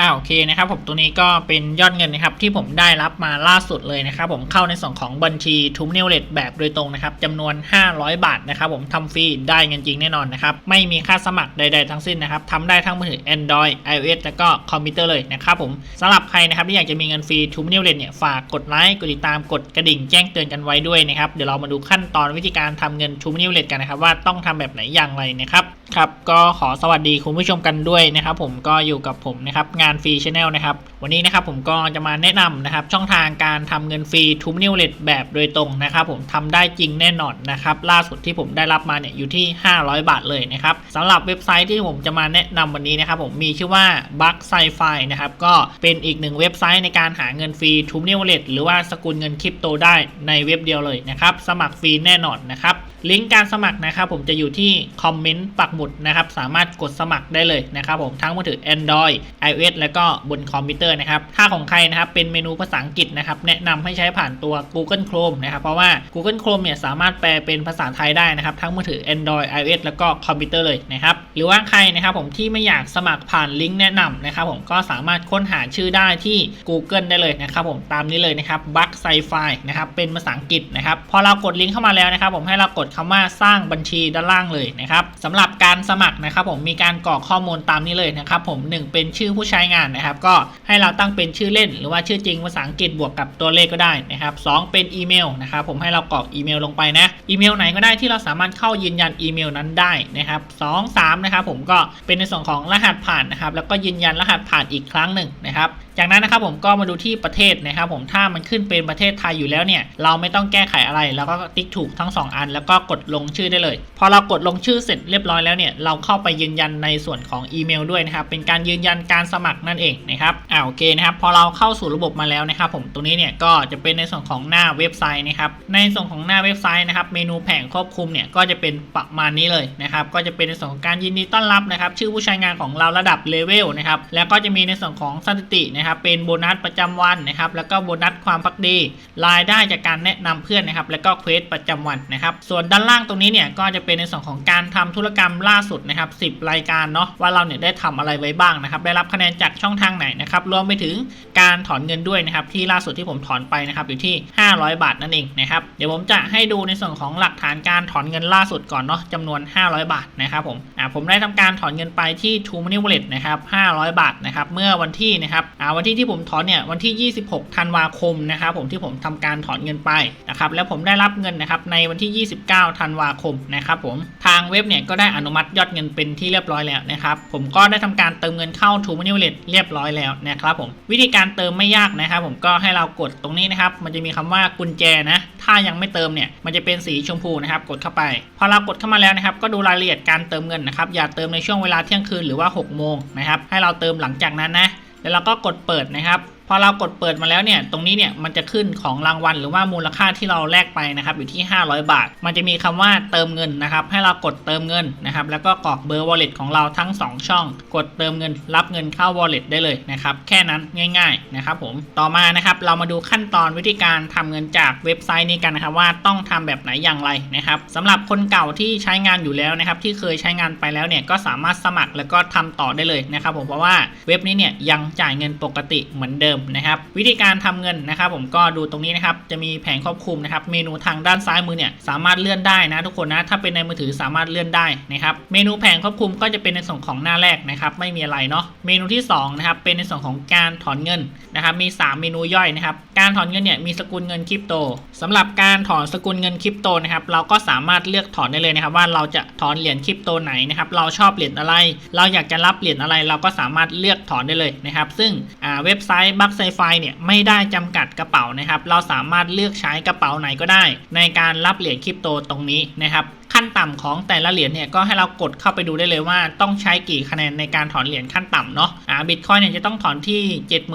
อ่าโอเคนะครับผมตัวนี้ก็เป็นยอดเงินนะครับที่ผมได้รับมาล่าสุดเลยนะครับผมเข้าในส่วนของบัญชีทูมเนลเลตแบบโดยตรงนะครับจำนวน 500 บาทนะครับผมทำฟรีได้เงินจริงแน่นอนนะครับไม่มีค่าสมัครใด ๆ ทั้งสิ้นนะครับทำได้ทั้งมือถือ Android iOS แล้วก็คอมพิวเตอร์เลยนะครับผมสำหรับใครนะครับที่อยากจะมีเงินฟรีทูมเนลเลตเนี่ยฝากกดไลค์กดติดตามกดกระดิ่งแจ้งเตือนกันไว้ด้วยนะครับเดี๋ยวเรามาดูขั้นตอนวิธีการทำเงินทูมเนลเลตกันนะครับว่าต้องทำแบบไหนอย่างไรนะครับ ครับก็ขอสวัสดีคุณผู้ชมกันด้วยนะครับ ผมก็อยู่กับผมนะครับงานฟรีชแนลนะครับวันนี้นะครับผมก็จะมาแนะนำนะครับช่องทางการทำเงินฟรีทูมเนลเลตแบบโดยตรงนะครับ ผมทำได้จริงแน่นอนนะครับล่าสุดที่ผมได้รับมาเนี่ยอยู่ที่ 500 บาทเลยนะครับสำหรับเว็บไซต์ที่ผมจะมาแนะนำวันนี้นะครับผมมีชื่อว่า b u g s c i f i นะครับก็เป็นอีกหนึ่งเว็บไซต์ในการหาเงินฟรีทูมเนลเลตหรือว่าสกุลเงินคริปโตได้ในเว็บเดียวเลยนะครับสมัครฟรีแน่นอนนะครับลิงก์การสมัครนะครับผมจะอยู่ที่คอมเมนต์ปักหมุดนะครับสามารถกดสมัครได้เลยนะครับผมทั้งมือถือ Android iOS แล้วก็บนคอมพิวเตอร์นะครับถ้าของใครนะครับเป็นเมนูภาษาอังกฤษนะครับแนะนำให้ใช้ผ่านตัว Google Chrome นะครับเพราะว่า Google Chrome เนี่ยสามารถแปลเป็นภาษาไทยได้นะครับทั้งมือถือ Android iOS แล้วก็คอมพิวเตอร์เลยนะครับหรือว่าใครนะครับผมที่ไม่อยากสมัครผ่านลิงก์แนะนำนะครับผมก็สามารถค้นหาชื่อได้ที่ Google ได้เลยนะครับผมตามนี้เลยนะครับ b u g s c i f i นะครับเป็นภาษาอังกฤษนะครับพอเรากดลิงก์เข้ามาแล้วนะครับผมให้เรากดคำว่าสร้างบัญชีด้านล่างเลยนะครับสำหรับการการสมัครนะครับผมมีการกรอกข้อมูลตามนี้เลยนะครับผมหนึ่งเป็นชื่อผู้ใช้งานนะครับ ก็ให้เราตั้งเป็นชื่อเล่น หรือว่าชื่อจริงภาษาอังกฤษบวกกับตัวเลขก็ได้นะครับสองเป็นอีเมลนะครับผมให้เรากรอกอีเมลลงไปนะอีเมลไหนก็ได้ที่เราสามารถเข้ายืนยันอีเมลนั้นได้นะครับสองสามนะครับผมก็เป็นในส่วนของรหัสผ่านนะครับแล้วก็ยืนยันรหัสผ่านอีกครั้งหนึ่งนะครับ จากนั้นนะครับผมก็มาดูที่ประเทศนะครับผมถ้ามันขึ้นเป็นประเทศไทยอยู่แล้วเนี่ยเราไม่ต้องแก้ไขอะไร แล้วก็ติ๊กถูกทั้ง 2 อัน แล้วก็กดลงชื่อได้เลย พอเรากดลงชื่อเสร็จเรียบร้อยแล้วเนี่ยเราเข้าไปยืนยันในส่วนของอีเมลด้วยนะครับเป็นการยืนยันการสมัครนั่นเองนะครับอ่าโอเคนะครับพอเราเข้าสู่ระบบมาแล้วนะครับผมตรงนี้เนี่ยก็จะเป็นในส่วนของหน้าเว็บไซต์นะครับในส่วนของหน้าเว็บไซต์นะครับเมนูแผงควบคุมเนี่ยก็จะเป็นประมาณนี้เลยนะครับก็จะเป็นในส่วนของการยินดีต้อนรับนะครับชื่อผู้ใช้งานของเราระดับเลเวลนะครับแล้วก็จะมีในส่วนของสถิตินะครับเป็นโบนัสประจำวันนะครับแล้วก็โบนัสความพักดีรายได้จากการแนะนำเพื่อนนะครับแล้วก็เควสประจำวันนะครับส่วนด้านล่างตรงนี้เนี่ยก็จะเป็นในส่วนของการทำธุรกรรมล่าสุดนะครับ 10 รายการเนาะว่าเราเนี่ยได้ทำอะไรไว้บ้างนะครับได้รับคะแนนจากช่องทางไหนนะครับรวมไปถึงการถอนเงินด้วยนะครับที่ล่าสุดที่ผมถอนไปนะครับอยู่ที่ 500 บาทนั่นเองนะครับเดี๋ยวผมจะให้ดูในส่วนของหลักฐานการถอนเงินล่าสุดก่อนเนาะจำนวน 500 บาทนะครับผมอ่าผมได้ทำการถอนเงินไปที่ True Money Wallet นะครับ500 บาทนะครับเมื่อวันที่นะครับอ่าวันที่ที่ผมถอนเนี่ยวันที่ 26 ธันวาคมนะครับผมที่ผมทำการถอนเงินไปนะครับแล้วผมได้รับเงินนะครับในวันที่ 29 ธันวาคมนะครับผมทางเว็บเนี่ยก็ได้อนุมัติยอดเงินเป็นที่เรียบร้อยแล้วนะครับผมก็ได้ทำการเติมเงินเข้า True Money Wallet เรียบร้อยแล้วนะครับผมวิธีการเติมไม่ยากนะครับผมก็ให้เรากดตรงนี้นะครับมันจะมีคำว่ากุญแจนะถ้ายังไม่เติมเนี่ยมันจะเป็นสีชมพูนะครับกดเข้าไป พอเรากดเข้ามาแล้วนะครับก็ดูรายละเอียดการเติมเงินนะครับอย่าเติมในช่วงเวลาเที่ยงคืนหรือว่า 6 โมงนะครับให้เราเติมหลังจากนั้นนะแล้วเราก็กดเปิดนะครับ พอเรากดเปิดมาแล้วเนี่ยตรงนี้เนี่ยมันจะขึ้นของรางวัลหรือว่ามูลค่าที่เราแลกไปนะครับอยู่ที่ 500 บาท มันจะมีคำว่าเติมเงินนะครับให้เรากดเติมเงินนะครับแล้วก็กรอกเบอร์ wallet ของเราทั้ง 2 ช่อง กดเติมเงิน รับเงินเข้า wallet ได้เลยนะครับแค่นั้นง่าย ๆนะครับผมต่อมานะครับเรามาดูขั้นตอนวิธีการทำเงินจากเว็บไซต์นี้กันนะครับว่าต้องทำแบบไหนอย่างไรนะครับสำหรับคนเก่าที่ใช้งานอยู่แล้วนะครับที่เคยใช้งานไปแล้วเนี่ยก็สามารถสมัครแล้วก็ทำต่อได้เลยนะครับผมเพราะว่าเว็บนี้เนี่ยยังจ่ายเงินปกติเหมือนเดิมนะครับ วิธีการทำเงินนะครับผมก็ดูตรงนี้นะครับจะมีแผงควบคุมนะครับเมนูทางด้านซ้ายมือเนี่ยสามารถเลื่อนได้นะทุกคนนะถ้าเป็นในมือถือสามารถเลื่อนได้นะครับเมนูแผงควบคุมก็จะเป็นในส่วนของหน้าแรกนะครับไม่มีอะไรเนาะเมนูที่2นะครับเป็นในส่วนของการถอนเงินนะครับมี 3 เมนูย่อยนะครับการถอนเงินเนี่ยมีสกุลเงินคริปโตสำหรับการถอนสกุลเงินคริปโตนะครับเราก็สามารถเลือกถอนได้เลยนะครับว่าเราจะถอนเหรียญคริปโตไหนนะครับเราชอบเหรียญอะไร เราอยากจะรับเหรียญอะไร เราก็สามารถเลือกถอนได้เลยนะครับซึ่งเว็บไซต์บัคไซไฟเนี่ยไม่ได้จำกัดกระเป๋านะครับ เราสามารถเลือกใช้กระเป๋าไหนก็ได้ ในการรับเหรียญคริปโตตรงนี้นะครับ ขั้นต่ำของแต่ละเหรียญเนี่ยก็ให้เรากดเข้าไปดูได้เลยว่าต้องใช้กี่คะแนนในการถอนเหรียญขั้นต่ำเนาะอ่าบิตคอยเนี่ยจะต้องถอนที่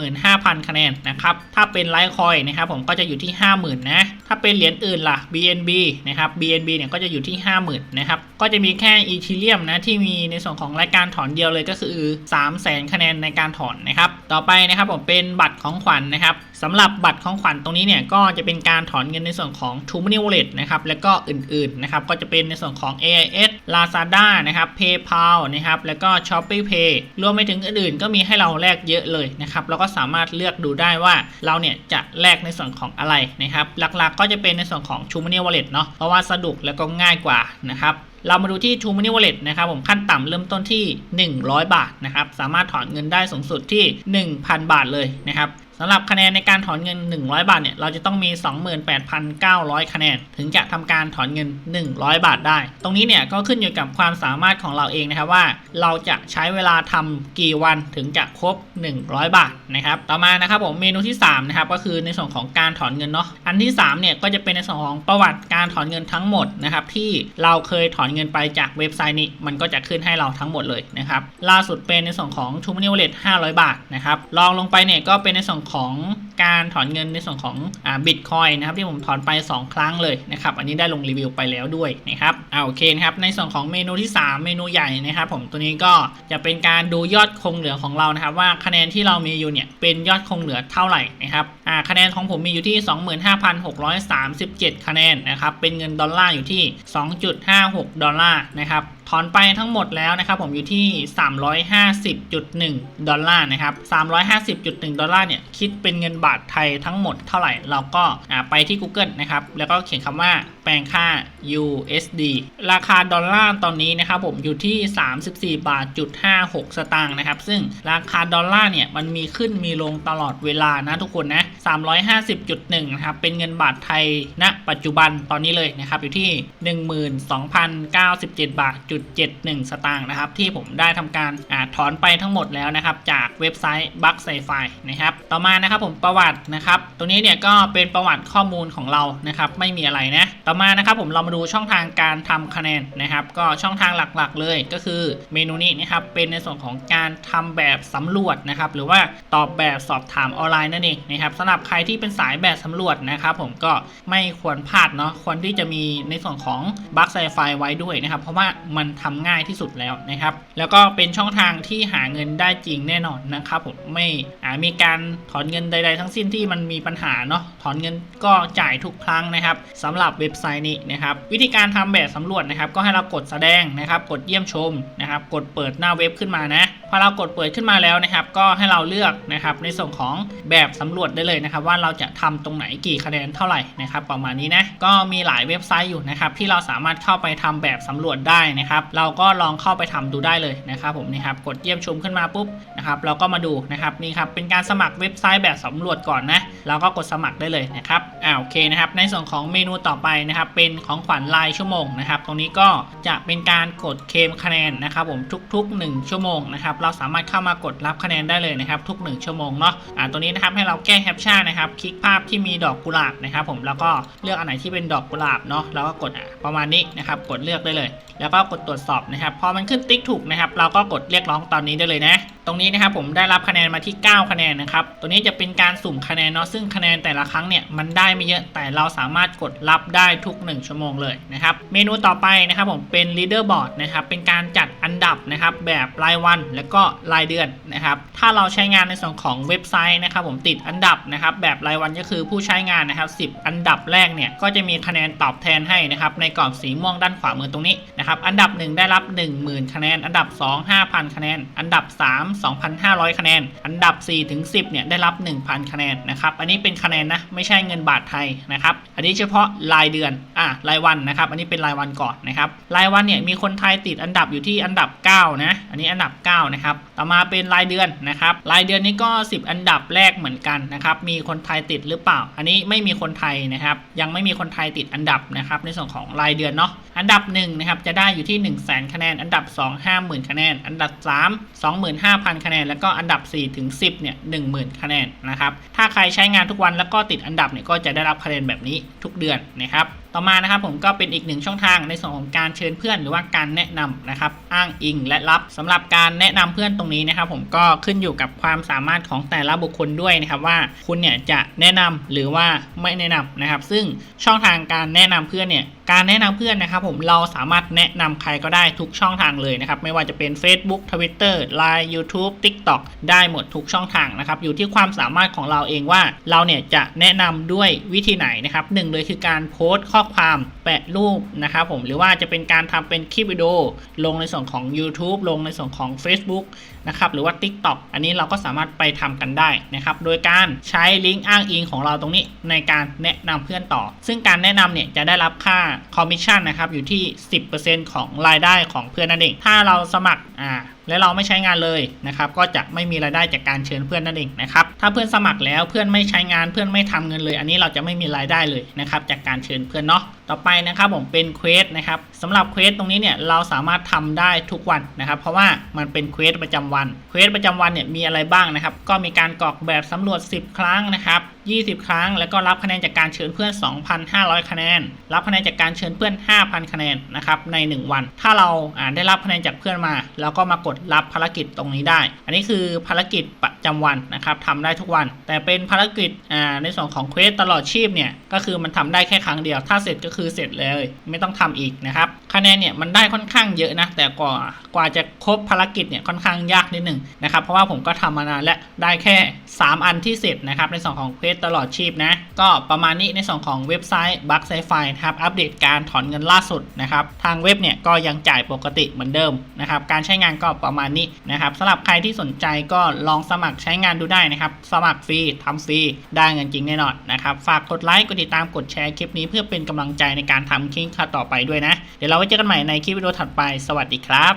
75,000 คะแนนนะครับถ้าเป็นไลท์คอยนะครับผมก็จะอยู่ที่ 50,000นะถ้าเป็นเหรียญอื่นล่ะ BNB นะครับ BNB เนี่ยก็จะอยู่ที่ 50,000นะครับก็จะมีแค่อีทีเรียมนะที่มีในส่วนของรายการถอนเดียวเลยก็คือ 300,000 คะแนนในการถอนนะครับต่อไปนะครับผมเป็นบัตรของขวัญนะครับสำหรับบัตรของขวัญตรงนี้เนี่ยก็จะเป็นการถอนเงินในส่วนของ True Money Wallet นะครับแล้วก็อื่นๆนะครับก็จะเป็นเป็นในส่วนของ AIS Lazada นะครับ PayPal นะครับแล้วก็ Shopee Pay รวมไปถึงอื่นๆ ก็มีให้เราแลกเยอะเลยนะครับเราก็สามารถเลือกดูได้ว่าเราเนี่ยจะแลกในส่วนของอะไรนะครับหลักๆก็จะเป็นในส่วนของ True Money Wallet เนาะเพราะว่าสะดวกแล้วก็ง่ายกว่านะครับเรามาดูที่ True Money Wallet นะครับผมขั้นต่ำเริ่มต้นที่ 100 บาทนะครับสามารถถอนเงินได้สูงสุดที่ 1,000 บาทเลยนะครับ สำหรับคะแนนในการถอนเงิน 100 บาทเนี่ยเราจะต้องมี 28,900 คะแนน ถึงจะทำการถอนเงิน 100 บาทได้ ตรงนี้เนี่ยก็ขึ้นอยู่กับความสามารถของเราเองนะครับว่า เราจะใช้เวลาทำกี่วันถึงจะครบ 100 บาทนะครับต่อมานะครับผมเมนูที่3นะครับก็คือในส่วนของการถอนเงินเนาะอันที่3เนี่ยก็จะเป็นในส่วนของประวัติการถอนเงินทั้งหมดนะครับที่เราเคยถอนเงินไปจากเว็บไซต์นี้ มันก็จะขึ้นให้เราทั้งหมดเลยนะครับล่าสุดเป็นในส่วนของ t r u e Money Wallet 500 บาทนะครับลองลงไปเนี่ยก็เป็นในส่วนของการถอนเงินในส่วนของบิตคอยนะครับที่ผมถอนไป 2 ครั้งเลยนะครับอันนี้ได้ลงรีวิวไปแล้วด้วยนะครับเอาโอเคนะครับในส่วนของเมนูที่ 3 เมนูใหญ่นะครับผมตัวนี้ก็จะเป็นการดูยอดคงเหลือของเรานะครับว่าคะแนนที่เรามีอยู่เนี่ยเป็นยอดคงเหลือเท่าไหร่นะครับคะแนนของผมมีอยู่ที่ 25,637 คะแนนนะครับเป็นเงินดอลลาร์อยู่ที่ 2.56 ดอลลาร์นะครับถอนไปทั้งหมดแล้วนะครับผมอยู่ที่ 350.1 ดอลลาร์นะครับ350.1 ดอลลาร์เนี่ยคิดเป็นเงินบาทไทยทั้งหมดเท่าไหร่ เราก็ไปที่ Google นะครับ แล้วก็เขียนคำว่าแปลงค่า USD ราคาดอลลาร์ตอนนี้นะครับผมอยู่ที่ 34 บาทจุด56 สตางค์นะครับ ซึ่งราคาดอลลาร์เนี่ยมันมีขึ้นมีลงตลอดเวลานะทุกคนนะ 350.1นะครับเป็นเงินบาทไทยณปัจจุบันตอนนี้เลยนะครับอยู่ที่ 12,097 บาทจุด71 สตางค์นะครับที่ผมได้ทำการอาถอนไปทั้งหมดแล้วนะครับจากเว็บไซต์ b u g s i f i นะครับต่อมานะครับผมประวัตินะครับตรงนี้เนี่ยก็เป็นประวัติข้อมูลของเรานะครับไม่มีอะไรนะต่อมานะครับผมเรามาดูช่องทางการทำคะแนนนะครับก็ช่องทางหลักๆเลยก็คือเมนูนี้นะครับเป็นในส่วนของการทำแบบสำรวจนะครับหรือว่าตอบแบบสอบถามออนไลน์นั่นเองนะครับสำหรับับใครที่เป็นสายแบบสำรวจนะครับผมก็ไม่ควรพลาดเนาะควรที่จะมีในส่วนของบัคไซไฟไว้ด้วยนะครับ เพราะว่ามันทำง่ายที่สุดแล้วนะครับ แล้วก็เป็นช่องทางที่หาเงินได้จริงแน่นอนนะครับผมไม่ มีการถอนเงินใด ๆ ทั้งสิ้นที่มันมีปัญหาเนาะถอนเงินก็จ่ายทุกครั้งนะครับสำหรับเว็บไซต์นี้นะครับวิธีการทำแบบสำรวจนะครับ ก็ให้เรากดแสดงนะครับ กดเยี่ยมชมนะครับ กดเปิดหน้าเว็บขึ้นมานะพอเรากดเปิดขึ้นมาแล้วนะครับ ก็ให้เราเลือกนะครับในส่วนของแบบสำรวจได้เลยนะครับ ว่าเราจะทำตรงไหนกี่คะแนนเท่าไหร่นะครับ ประมาณนี้นะก็มีหลายเว็บไซต์อยู่นะครับ ที่เราสามารถเข้าไปทำแบบสำรวจได้นะครับ เราก็ลองเข้าไปทำดูได้เลยนะครับผมนี่ครับกดเยี่ยมชมขึ้นมาปุ๊บนะครับ เราก็มาดูนะครับนี่ครับเป็นการสมัครเว็บไซต์แบบสำรวจก่อนนะเราก็กดสมัครได้เลยนะครับอ่าโอเคนะครับ ในส่วนของเมนูต่อไปนะครับ เป็นของขวัญรายชั่วโมงนะครับ ตรงนี้ก็จะเป็นการกดเคมคะแนนนะครับผมทุก ๆ 1 ชั่วโมงนะครับ เราสามารถเข้ามากดรับคะแนนได้เลยนะครับ ทุก 1 ชั่วโมงเนาะอ่าตัวนี้นะครับให้เราแก้แคปชั่นนะครับ คลิกภาพที่มีดอกกุหลาบนะครับ ผมแล้วก็เลือกอันไหนที่เป็นดอกกุหลาบเนาะแล้วก็กดประมาณนี้นะครับ กดเลือกได้เลย แล้วก็กดตรวจสอบนะครับ พอมันขึ้นติ๊กถูกนะครับ เราก็กดเรียกร้องตอนนี้ได้เลยนะ ตรงนี้นะครับผมได้รับคะแนนมาที่ 9คะแนนนะครับ ตัวนี้จะเป็นการสุ่มคะแนนเนาะซึ่งคะแนนแต่ละครั้งเนี่ยมันได้ไม่เยอะแต่เราสามารถกดรับได้ทุก 1 ชั่วโมงเลยนะครับเมนูต่อไปนะครับผมเป็น leader board นะครับเป็นการจัดอันดับนะครับแบบรายวันแล้วก็รายเดือนนะครับถ้าเราใช้งานในส่วนของเว็บไซต์นะครับผมติดอันดับนะครับแบบรายวันก็คือผู้ใช้งานนะครับ10 อันดับแรกเนี่ยก็จะมีคะแนนตอบแทนให้นะครับในกรอบสีม่วงด้านขวามือตรงนี้นะครับอันดับ 1 ได้รับ 10,000 คะแนน อันดับ 2 5,000 คะแนน อันดับ 3 2,500 คะแนน อันดับ 4ถึง10เนี่ยได้รับ 1,000 คะแนนนะครับอันนี้เป็นคะแนนนะไม่ใช่เงินบาทไทยนะครับอันนี้เฉพาะรายเดือนอะรายวันนะครับอันนี้เป็นรายวันก่อนนะครับรายวันเนี่ยมีคนไทยติดอันดับอยู่ที่อันดับ 9 นะ อันนี้อันดับ 9 นะครับ ต่อมาเป็นรายเดือนนะครับ รายเดือนนี้ก็ 10 อันดับแรกเหมือนกันนะครับ มีคนไทยติดหรือเปล่า อันนี้ไม่มีคนไทยนะครับ ยังไม่มีคนไทยติดอันดับนะครับ ในส่วนของรายเดือนเนาะ อันดับ1นะครับ จะได้อยู่ที่ 1 0 0 0 0 0คะแนน อันดับ 2 50,000 คะแนน อันดับ 3 25,000 คะแนน แล้วก็อันดับ4ถึง10เนี่ย10,000คะแนนนะครับ ถ้าใครใช้งานทุกวันแล้วก็ติดอันดับเนี่ยก็จะได้รับคะแนนแบบนี้ทุกเดือนนะครับ ต่อมานะครับผมก็เป็นอีกหนึ่งช่องทางในส่วนของการเชิญเพื่อนหรือว่าการแนะนำนะครับอ้างอิงและรับสำหรับการแนะนำเพื่อนตรงนี้นะครับ ผมก็ขึ้นอยู่กับความสามารถของแต่ละบุคคลด้วยนะครับว่าคุณเนี่ยจะแนะนำหรือว่าไม่แนะนำนะครับ ซึ่งช่องทางการแนะนำเพื่อนเนี่ยการแนะนำเพื่อนนะครับ ผมเราสามารถแนะนำใครก็ได้ทุกช่องทางเลยนะครับ ไม่ว่าจะเป็น Facebook Twitter Line YouTube TikTok ได้หมดทุกช่องทางนะครับ อยู่ที่ความสามารถของเราเองว่าเราเนี่ยจะแนะนำด้วยวิธีไหนนะครับหนึ่งเลยคือการโพสต์ข้อความแปะรูปนะครับผมหรือว่าจะเป็นการทำเป็นคลิปวิดีโอลงในส่วนของ YouTube ลงในส่วนของ Facebook นะครับหรือว่า TikTok อันนี้เราก็สามารถไปทำกันได้นะครับโดยการใช้ลิงก์อ้างอิงของเราตรงนี้ในการแนะนำเพื่อนต่อ ซึ่งการแนะนำเนี่ยจะได้รับค่าคอมมิชชั่นนะครับอยู่ที่ 10%ของรายได้ของเพื่อนนั่นเองถ้าเราสมัครอ่า และเราไม่ใช้งานเลยนะครับก็จะไม่มีรายได้จากการเชิญเพื่อนนั่นเองนะครับถ้าเพื่อนสมัครแล้วเพื่อนไม่ใช้งานเพื่อนไม่ทำเงินเลย อันนี้เราจะไม่มีรายได้เลยนะครับจากการเชิญเพื่อนเนาะต่อไปนะครับผมเป็นเควสนะครับสำหรับเควสตรงนี้เนี่ยเราสามารถทำได้ทุกวันนะครับเพราะว่ามันเป็นเควสประจำวันเควสประจำวันเนี่ยมีอะไรบ้างนะครับก็มีการกรอกแบบสำรวจ 10 ครั้งนะครับ20 ครั้ง แล้วก็รับคะแนนจากการเชิญเพื่อน 2,500 คะแนน รับคะแนนจากการเชิญเพื่อน 5,000 คะแนนนะครับใน 1 วัน ถ้าเราได้รับคะแนนจากเพื่อนมาเราก็มากดรับภารกิจตรงนี้ได้ อันนี้คือภารกิจประจำวันนะครับทำได้ทุกวัน แต่เป็นภารกิจในส่วนของเควสตลอดชีพเนี่ยก็คือมันทำได้แค่ครั้งเดียว ถ้าเสร็จก็คือเสร็จเลย ไม่ต้องทำอีกนะครับ คะแนนเนี่ยมันได้ค่อนข้างเยอะนะ แต่กว่ากว่าจะครบภารกิจเนี่ยค่อนข้างยากนิดหนึ่งนะครับ เพราะว่าผมก็ทำมานานและได้แค่ 3 อันที่เสร็จนะครับ ในส่วนของเควสตลอดชีพนะ ก็ประมาณนี้ในส่วนของเว็บไซต์บัคไซไฟนะครับ อัปเดตการถอนเงินล่าสุดนะครับ ทางเว็บเนี่ยก็ยังจ่ายปกติเหมือนเดิมนะครับ การใช้งานก็ประมาณนี้นะครับสำหรับใครที่สนใจก็ลองสมัครใช้งานดูได้นะครับ สมัครฟรีทำฟรีได้เงินจริงแน่นอนนะครับ ฝากกดไลค์ กดติดตาม กดแชร์คลิปนี้เพื่อเป็นกำลังใจในการทำคลิปต่อไปด้วยนะ เดี๋ยวเราว้เจอกันใหม่ในคลิปวิดีโอถัดไป สวัสดีครับ